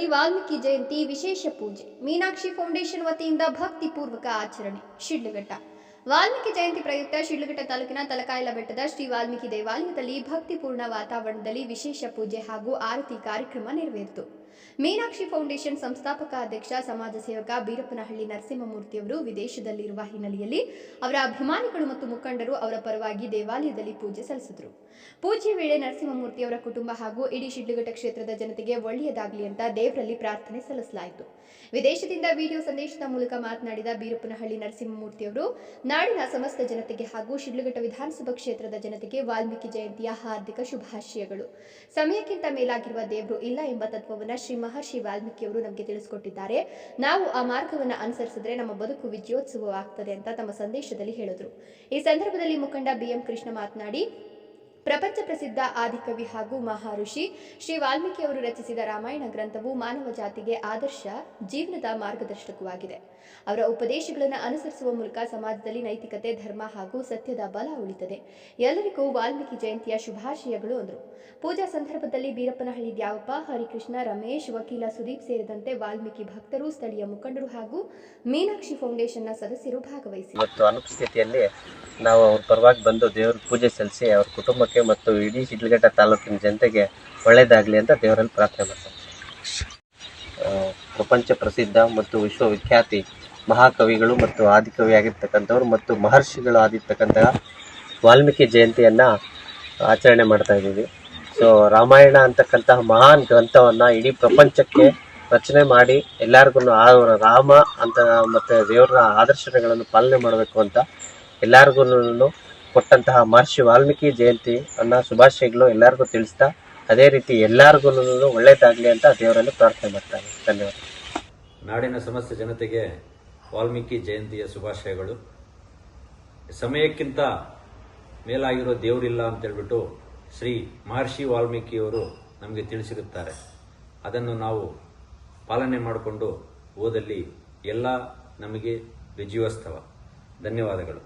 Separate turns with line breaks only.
ಕ್ಷೇತ್ರದಲ್ಲಿ ವಾಲ್ಮೀಕಿ ಜಯಂತಿ ವಿಶೇಷ ಪೂಜೆ. ಮೀನಾಕ್ಷಿ ಫೌಂಡೇಶನ್ ವತಿಯಿಂದ ಭಕ್ತಿ ಪೂರ್ವಕ ಆಚರಣೆ. ಶಿಡ್ಲಘಟ್ಟ. ವಾಲ್ಮೀಕಿ ಜಯಂತಿ ಪ್ರಯುಕ್ತ ಶಿಡ್ಲಘಟ್ಟ ತಾಲೂಕಿನ ತಲಕಾಯಲ ಬೆಟ್ಟದ ಶ್ರೀ ವಾಲ್ಮೀಕಿ ದೇವಾಲಯದಲ್ಲಿ ಭಕ್ತಿಪೂರ್ಣ ವಾತಾವರಣದಲ್ಲಿ ವಿಶೇಷ ಪೂಜೆ ಹಾಗೂ ಆರತಿ ಕಾರ್ಯಕ್ರಮ ನೆರವೇರಿತು. ಮೀನಾಕ್ಷಿ ಫೌಂಡೇಶನ್ ಸಂಸ್ಥಾಪಕ ಅಧ್ಯಕ್ಷ, ಸಮಾಜ ಸೇವಕ ಬೀರಪ್ಪನಹಳ್ಳಿ ನರಸಿಂಹಮೂರ್ತಿಯವರು ವಿದೇಶದಲ್ಲಿರುವ ಹಿನ್ನೆಲೆಯಲ್ಲಿ ಅವರ ಅಭಿಮಾನಿಗಳು ಮತ್ತು ಮುಖಂಡರು ಅವರ ಪರವಾಗಿ ದೇವಾಲಯದಲ್ಲಿ ಪೂಜೆ ಸಲ್ಲಿಸಿದರು. ಪೂಜೆ ವೇಳೆ ನರಸಿಂಹಮೂರ್ತಿಯವರ ಕುಟುಂಬ ಹಾಗೂ ಇಡೀ ಶಿಡ್ಲಘಟ್ಟ ಕ್ಷೇತ್ರದ ಜನತೆಗೆ ಒಳ್ಳೆಯದಾಗಲಿ ಅಂತ ದೇವರಲ್ಲಿ ಪ್ರಾರ್ಥನೆ ಸಲ್ಲಿಸಲಾಯಿತು. ವಿದೇಶದಿಂದ ವಿಡಿಯೋ ಸಂದೇಶದ ಮೂಲಕ ಮಾತನಾಡಿದ ಬೀರಪ್ಪನಹಳ್ಳಿ ನರಸಿಂಹಮೂರ್ತಿ ಅವರು ನಾಡಿನ ಸಮಸ್ತ ಜನತೆಗೆ ಹಾಗೂ ಶಿಡ್ಲಘಟ್ಟ ವಿಧಾನಸಭಾ ಕ್ಷೇತ್ರದ ಜನತೆಗೆ ವಾಲ್ಮೀಕಿ ಜಯಂತಿಯ ಹಾರ್ದಿಕ ಶುಭಾಶಯಗಳು. ಸಮಯಕ್ಕಿಂತ ಮೇಲಾಗಿರುವ ದೇವರು ಇಲ್ಲ ಎಂಬ ತತ್ವವನ್ನು ಶ್ರೀ ಮಹರ್ಷಿ ವಾಲ್ಮೀಕಿಯವರು ನಮಗೆ ತಿಳಿಸಿಕೊಟ್ಟಿದ್ದಾರೆ. ನಾವು ಆ ಮಾರ್ಗವನ್ನು ಅನುಸರಿಸಿದ್ರೆ ನಮ್ಮ ಬದುಕು ವಿಜಯೋತ್ಸವವಾಗ್ತದೆ ಅಂತ ತಮ್ಮ ಸಂದೇಶದಲ್ಲಿ ಹೇಳಿದರು. ಈ ಸಂದರ್ಭದಲ್ಲಿ ಮುಖಂಡ ಬಿಎಂ ಕೃಷ್ಣ ಮಾತನಾಡಿ ಪ್ರಪಂಚ ಪ್ರಸಿದ್ಧ ಆದಿಕವಿ ಹಾಗೂ ಮಹಾಋಷಿ ಶ್ರೀ ವಾಲ್ಮೀಕಿ ಅವರು ರಚಿಸಿದ ರಾಮಾಯಣ ಗ್ರಂಥವು ಮಾನವ ಜಾತಿಗೆ ಆದರ್ಶ ಜೀವನದ ಮಾರ್ಗದರ್ಶಕವಾಗಿದೆ. ಅವರ ಉಪದೇಶಗಳನ್ನು ಅನುಸರಿಸುವ ಮೂಲಕ ಸಮಾಜದಲ್ಲಿ ನೈತಿಕತೆ, ಧರ್ಮ ಹಾಗೂ ಸತ್ಯದ ಬಲ ಉಳಿತದೆ. ಎಲ್ಲರಿಗೂ ವಾಲ್ಮೀಕಿ ಜಯಂತಿಯ ಶುಭಾಶಯಗಳು ಅಂದರು. ಪೂಜಾ ಸಂದರ್ಭದಲ್ಲಿ ಬೀರಪ್ಪನಹಳ್ಳಿ ದ್ಯಾವಪ್ಪ, ಹರಿಕೃಷ್ಣ, ರಮೇಶ್, ವಕೀಲ ಸುದೀಪ್ ಸೇರಿದಂತೆ ವಾಲ್ಮೀಕಿ ಭಕ್ತರು, ಸ್ಥಳೀಯ ಮುಖಂಡರು ಹಾಗೂ ಮೀನಾಕ್ಷಿ ಫೌಂಡೇಶನ್ನ ಸದಸ್ಯರು ಭಾಗವಹಿಸಿದರು.
ನಾವು ಪರವಾಗಿ ಬಂದು ದೇವರ ಪೂಜೆ ಸಲ್ಲಿಸಿ ಅವ್ರ ಕುಟುಂಬಕ್ಕೆ ಮತ್ತು ಇಡೀ ಶಿಡ್ಲಘಟ್ಟ ತಾಲೂಕಿನ ಜನತೆಗೆ ಒಳ್ಳೇದಾಗಲಿ ಅಂತ ದೇವರಲ್ಲಿ ಪ್ರಾರ್ಥನೆ ಮಾಡ್ತಾರೆ ಪ್ರಪಂಚ ಪ್ರಸಿದ್ಧ ಮತ್ತು ವಿಶ್ವವಿಖ್ಯಾತಿ ಮಹಾಕವಿಗಳು ಮತ್ತು ಆದಿಕವಿ ಆಗಿರ್ತಕ್ಕಂಥವ್ರು ಮತ್ತು ಮಹರ್ಷಿಗಳು ಆಗಿರ್ತಕ್ಕಂತಹ ವಾಲ್ಮೀಕಿ ಜಯಂತಿಯನ್ನು ಆಚರಣೆ ಮಾಡ್ತಾ ಇದ್ದೀವಿ. ಸೊ ರಾಮಾಯಣ ಅಂತಕ್ಕಂತಹ ಮಹಾನ್ ಗ್ರಂಥವನ್ನು ಇಡೀ ಪ್ರಪಂಚಕ್ಕೆ ರಚನೆ ಮಾಡಿ ಎಲ್ಲರಿಗೂ ಅವರ ರಾಮ ಅಂತ ಮತ್ತು ದೇವರ ಆದರ್ಶಗಳನ್ನು ಪಾಲನೆ ಮಾಡಬೇಕು ಅಂತ ಎಲ್ಲರಿಗೂ ಕೊಟ್ಟಂತಹ ಮಹರ್ಷಿ ವಾಲ್ಮೀಕಿ ಜಯಂತಿ ಅನ್ನೋ ಶುಭಾಶಯಗಳು ಎಲ್ಲರಿಗೂ ತಿಳಿಸ್ತಾ, ಅದೇ ರೀತಿ ಎಲ್ಲರಿಗೂ ಒಳ್ಳೇದಾಗಲಿ ಅಂತ ದೇವರಲ್ಲಿ ಪ್ರಾರ್ಥನೆ ಮಾಡ್ತಾನೆ. ಧನ್ಯವಾದ.
ನಾಡಿನ ಸಮಸ್ತ ಜನತೆಗೆ ವಾಲ್ಮೀಕಿ ಜಯಂತಿಯ ಶುಭಾಶಯಗಳು. ಸಮಯಕ್ಕಿಂತ ಮೇಲಾಗಿರೋ ದೇವರಿಲ್ಲ ಅಂತೇಳ್ಬಿಟ್ಟು ಶ್ರೀ ಮಹರ್ಷಿ ವಾಲ್ಮೀಕಿಯವರು ನಮಗೆ ತಿಳಿಸಿರುತ್ತಾರೆ. ಅದನ್ನು ನಾವು ಪಾಲನೆ ಮಾಡಿಕೊಂಡು ಓದಲ್ಲಿ ಎಲ್ಲ ನಮಗೆ ವಿಜಯೋತ್ಸವ ಧನ್ಯವಾದಗಳು.